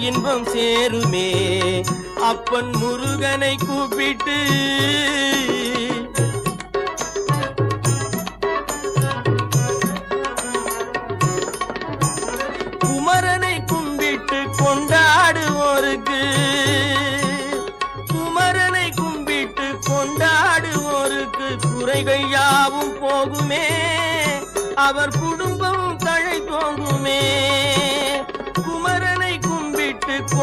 இன்பம் சேருமே. அப்பன் முருகனை கூப்பிட்டு குமரனை கும்பிட்டு கொண்டாடுவோருக்கு. குமரனை கும்பிட்டு கொண்டாடுவோருக்கு குறைகள் யாவும் போகுமே. அவர் குடும்பம் தழை போகுமே குமரனை கும்பிட்டு